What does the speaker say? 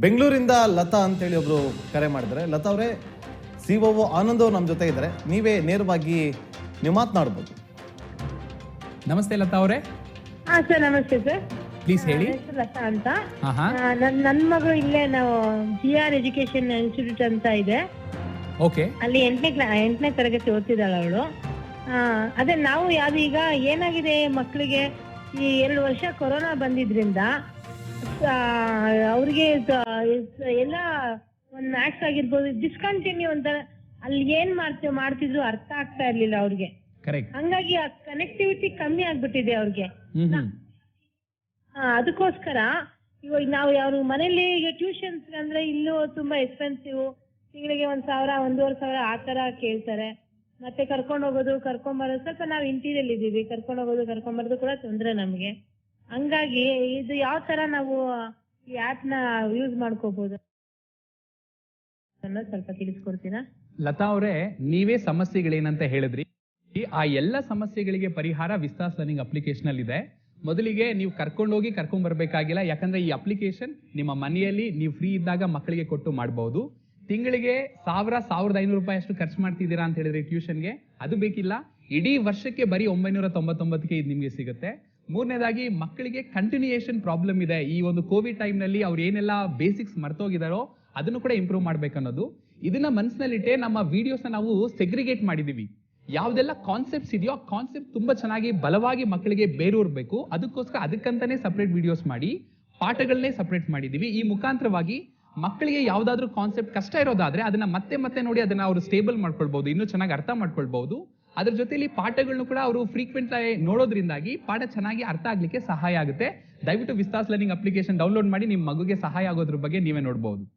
ಬೆಂಗಳೂರಿಂದ ಲತಾ ಅಂತೇಳಿ ಒಬ್ರು ಕರೆ ಮಾಡಿದ್ರೆ ಲತಾ ಅವರೇ ಸಿ ಒ ಆನಂದ್ ಅವರು ನಮ್ಮ ಜೊತೆ ಇದ್ದಾರೆ. ನೀವೇ ನೇರವಾಗಿ ನೀವು ಮಾತನಾಡಬಹುದು ನಮಸ್ತೆ ಲತಾ ಅವರೇ. ಹಾ ಸರ್ ನಮಸ್ತೆ ಸರ್. ಪ್ಲೀಸ್ ಹೇಳಿ. ನನ್ನ ಹೆಸರು ಲತಾ ಅಂತ. ಹಾ ಹಾ. ಆ, ನನ್ ನನ್ನ ಮಗಳು ಇಲ್ಲೇ ನಾವು ಜಿ ಆರ್ ಎಜುಕೇಶನ್ ಇನ್ಸ್ಟಿಟ್ಯೂಟ್ ಅಂತ ಇದೆ. ಓಕೆ. ಅಲ್ಲಿ ಎಂಟನೇ ಕ್ಲಾ ಎಂಟನೇ ತರಗತಿ ಓದ್ತಿದ್ದಾಳೆ ಅವಳು. ಅದೇ ನಾವು ಯಾವ್ದು ಈಗ ಏನಾಗಿದೆ ಮಕ್ಕಳಿಗೆ? ಈ ಎರಡು ವರ್ಷ ಕೊರೋನಾ ಬಂದಿದ್ರಿಂದ ಅವ್ರಿಗೆ ಎಲ್ಲ ಒಂದು ಮ್ಯಾಕ್ಸ್ ಆಗಿರ್ಬೋದು ಡಿಸ್ಕಂಟಿನ್ಯೂ ಅಂತ ಅಲ್ಲಿ ಏನ್ ಮಾಡ್ತೀವಿ ಮಾಡ್ತಿದ್ರು ಅರ್ಥ ಆಗ್ತಾ ಇರ್ಲಿಲ್ಲ ಅವ್ರಿಗೆ. ಕರೆಕ್ಟ್ ಹಂಗಾಗಿ ಆ ಕನೆಕ್ಟಿವಿಟಿ ಕಮ್ಮಿ ಆಗ್ಬಿಟ್ಟಿದೆ ಅವ್ರಿಗೆ. ಆ, ಅದಕ್ಕೋಸ್ಕರ ಇವಾಗ ನಾವು ಯಾರು ಮನೇಲಿ ಈಗ ಟ್ಯೂಷನ್ಸ್ ಅಂದ್ರೆ ಇಲ್ಲೂ ತುಂಬಾ ಎಕ್ಸ್ಪೆನ್ಸಿವ್ ತಿಂಗಳಿಗೆ ಒಂದ್ ಸಾವಿರ ಒಂದೂವರೆ ಸಾವಿರ ಆ ತರ ಕೇಳ್ತಾರೆ. ಮತ್ತೆ ಕರ್ಕೊಂಡ್ ಹೋಗೋದು ಕರ್ಕೊಂಡ್ ಬರೋದು ಸ್ವಲ್ಪ ನಾವು ಇಂಟೀರಿಯಲ್ ಇದೀವಿ ಕರ್ಕೊಂಡ್ ಹೋಗೋದು ಕರ್ಕೊಂಡ್ ಬರೋದು ಕೂಡ ತೊಂದ್ರೆ ನಮ್ಗೆ. ಹಂಗಾಗಿ ಇದು ಯಾವ ತರ ನಾವು ಈ ಆಪ್ನ ಯೂಸ್ ಮಾಡ್ಕೋಬಹುದು ಸ್ವಲ್ಪ ತಿಳಿಸ್ಕೊಡ್ತೀರಾ? ಲತಾ ಅವರೇ, ನೀವೇ ಸಮಸ್ಯೆಗಳೇನಂತ ಹೇಳಿದ್ರಿ. ಆ ಎಲ್ಲ ಸಮಸ್ಯೆಗಳಿಗೆ ಪರಿಹಾರ ವಿಸ್ತಾಸ್ ಲರ್ನಿಂಗ್ ಅಪ್ಲಿಕೇಶನ್ ಅಲ್ಲಿ ಇದೆ ಮೊದಲಿಗೆ ನೀವು ಕರ್ಕೊಂಡೋಗಿ ಕರ್ಕೊಂಡ್ ಬರ್ಬೇಕಾಗಿಲ್ಲ ಯಾಕಂದ್ರೆ ಈ ಅಪ್ಲಿಕೇಶನ್ ನಿಮ್ಮ ಮನೆಯಲ್ಲಿ ನೀವು ಫ್ರೀ ಇದ್ದಾಗ ಮಕ್ಕಳಿಗೆ ಕೊಟ್ಟು ಮಾಡಬಹುದು ತಿಂಗಳಿಗೆ ಸಾವಿರ, ಸಾವಿರದ ಐನೂರು ರೂಪಾಯಿ ಅಷ್ಟು ಖರ್ಚು ಮಾಡ್ತಿದ್ದೀರಾ ಅಂತ ಹೇಳಿದ್ರೆ ಟ್ಯೂಷನ್ಗೆ ಅದು ಬೇಕಿಲ್ಲ. ಇಡೀ ವರ್ಷಕ್ಕೆ ಬರೀ ಒಂಬೈನೂರ ತೊಂಬತ್ತೊಂಬತ್ತಕ್ಕೆ ಇದು ನಿಮಗೆ ಸಿಗುತ್ತೆ. ಮೂರನೇದಾಗಿ, ಮಕ್ಕಳಿಗೆ ಕಂಟಿನ್ಯೂಯೇಷನ್ ಪ್ರಾಬ್ಲಮ್ ಇದೆ. ಈ ಒಂದು ಕೋವಿಡ್ ಟೈಮ್ನಲ್ಲಿ ಅವ್ರು ಏನೆಲ್ಲ ಬೇಸಿಕ್ಸ್ ಮರ್ತೋಗಿದಾರೋ ಅದನ್ನು ಕೂಡ ಇಂಪ್ರೂವ್ ಮಾಡ್ಬೇಕನ್ನೋದು. ಇದನ್ನ ಮನಸ್ಸಿನಲ್ಲಿಟ್ಟೆ ನಮ್ಮ ವಿಡಿಯೋಸ್ ನಾವು ಸೆಗ್ರಿಗೇಟ್ ಮಾಡಿದೀವಿ. ಯಾವ್ದೆಲ್ಲ ಕಾನ್ಸೆಪ್ಟ್ಸ್ ಇದೆಯೋ ಆ ಕಾನ್ಸೆಪ್ಟ್ ತುಂಬಾ ಚೆನ್ನಾಗಿ ಬಲವಾಗಿ ಮಕ್ಕಳಿಗೆ ಬೇರೂರ್ಬೇಕು. ಅದಕ್ಕೋಸ್ಕರ ಅದಕ್ಕಂತಾನೆ ಸಪ್ರೇಟ್ ವಿಡಿಯೋಸ್ ಮಾಡಿ ಪಾಠಗಳನ್ನೇ ಸಪ್ರೇಟ್ ಮಾಡಿದೀವಿ. ಈ ಮುಖಾಂತರವಾಗಿ ಮಕ್ಕಳಿಗೆ ಯಾವ್ದಾದ್ರು ಕಾನ್ಸೆಪ್ಟ್ ಕಷ್ಟ ಇರೋದಾದ್ರೆ ಅದನ್ನ ಮತ್ತೆ ಮತ್ತೆ ನೋಡಿ ಅದನ್ನ ಅವರು ಸ್ಟೇಬಲ್ ಮಾಡ್ಕೊಳ್ಬಹುದು ಇನ್ನೂ ಚೆನ್ನಾಗಿ ಅರ್ಥ ಮಾಡ್ಕೊಳ್ಬಹುದು ಅದ್ರ ಜೊತೆಲಿ ಪಾಠಗಳನ್ನು ಕೂಡ ಅವರು ಫ್ರೀಕ್ವೆಂಟ್ ಆಗಿ ನೋಡೋದ್ರಿಂದಾಗಿ ಪಾಠ ಚೆನ್ನಾಗಿ ಅರ್ಥ ಆಗ್ಲಿಕ್ಕೆ ಸಹಾಯ ಆಗುತ್ತೆ. ದಯವಿಟ್ಟು ವಿಸ್ತಾಸ್ ಲರ್ನಿಂಗ್ ಅಪ್ಲಿಕೇಶನ್ ಡೌನ್ಲೋಡ್ ಮಾಡಿ ನಿಮ್ಮ ಮಗುಗೆ ಸಹಾಯ ಆಗೋದ್ರ ಬಗ್ಗೆ ನೀವೇ ನೋಡಬಹುದು